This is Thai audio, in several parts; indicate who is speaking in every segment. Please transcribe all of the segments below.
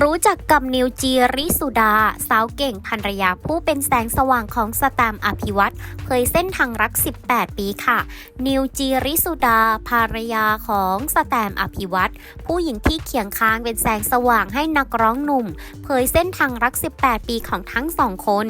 Speaker 1: รู้จักกับนิวจีริสุดา สาวเก่งภรรยาผู้เป็นแสงสว่างของสแตมอภิวัตเผยเส้นทางรัก 18 ปีค่ะ นิวจีริสุดา ภรรยาของสแตมอภิวัตผู้หญิงที่เคียงข้างเป็นแสงสว่างให้นักร้องหนุ่ม เผยเส้นทางรัก 18 ปีของทั้งสองคน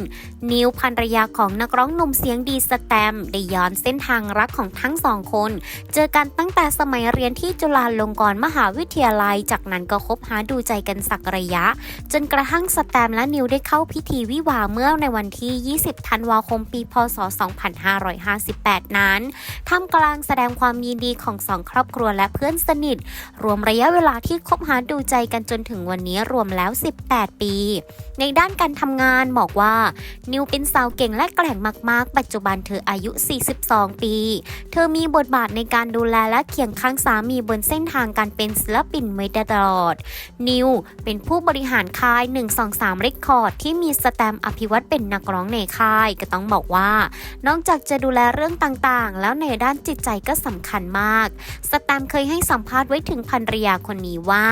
Speaker 1: นิวภรรยาของนักร้องหนุ่มเสียงดีสแตมได้ย้อนเส้นทางรักของทั้งสองคน เจอกันตั้งแต่สมัยเรียนที่จุฬาลงกรณ์มหาวิทยาลัย จากนั้นก็คบหาดูใจกันสักระยะ จนกระทั่งสแตมและนิวได้เข้าพิธีวิวาห์เมื่อในวันที่ 20 ธันวาคม ปี พศ 2558 นั้นท่ามกลางแสดงความยินดีของสองครอบครัวและเพื่อนสนิท รวมระยะเวลาที่คบหาดูใจกันจนถึงวันนี้รวมแล้ว 18 ปี ในด้านการทำงานบอกว่า นิวเป็นสาวเก่งและแกร่งมาก ๆ ปัจจุบันเธออายุ 42 ปี เธอมีบทบาทในการดูแลและเคียงข้างสามีบนเส้นทางการเป็นศิลปินมาตลอด นิวเป็นผู้บริหารค่าย 123 r e c o r d ที่มีสแตมอภิวัตเป็นนักร้องในค่าย ก็ต้องบอกว่า นอกจากจะดูแลเรื่องต่างๆ แล้วในด้านจิตใจก็สำคัญมาก สแตมเคยให้สัมภาษณ์ไว้ถึงภรรยาคนนี้ว่า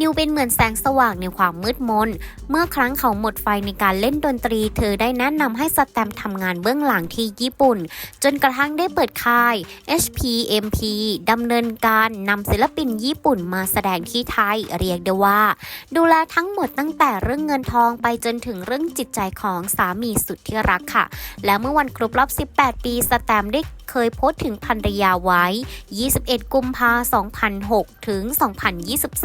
Speaker 1: นิวเป็นเหมือนแสงสว่างในความมืดมน เมื่อครั้งเขาหมดไฟในการเล่นดนตรี เธอได้แนะนำให้สแตมทำงานเบื้องหลังที่ญี่ปุ่น จนกระทั่งได้เปิดค่าย HPMP ดำเนินการนำศิลปินญี่ปุ่นมาแสดงที่ไทย เรียกได้ว่า ดูแลทั้งหมดตั้งแต่เรื่องเงินทองไปจนถึงเรื่องจิตใจของสามีสุดที่รักค่ะ และเมื่อวันครบรอบ 18 ปีสแตมได้ เคยโพสต์ถึงภรรยาไว้ 21 กุมภา2006 ถึง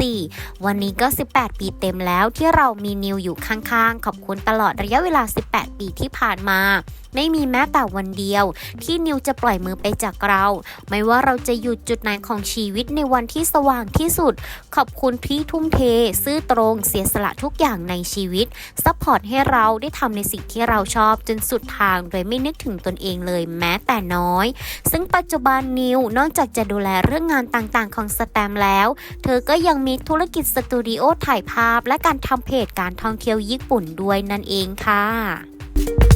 Speaker 1: 2024 วันนี้ก็ 18 ปีเต็มแล้วที่เรามีนิวอยู่ข้างๆ ขอบคุณตลอดระยะเวลา 18 ปีที่ผ่านมา ไม่มีแม้แต่วันเดียว ที่นิวจะปล่อยมือไปจากเรา ไม่ว่าเราจะอยู่จุดไหนของชีวิตในวันที่สว่างที่สุด ขอบคุณที่ทุ่มเท ซื่อตรง เสียสละทุกอย่างในชีวิตซัพพอร์ตให้เราได้ทำในสิ่งที่เราชอบจนสุดทาง โดยไม่นึกถึงตนเองเลยแม้แต่น้อยซึ่งปัจจุบันนิวนอกจากจะดูแลเรื่องงานต่างๆ ของสแตมแล้ว เธอก็ยังมีธุรกิจสตูดิโอถ่ายภาพ และการทำเพจการท่องเที่ยวญี่ปุ่นด้วยนั่นเองค่ะ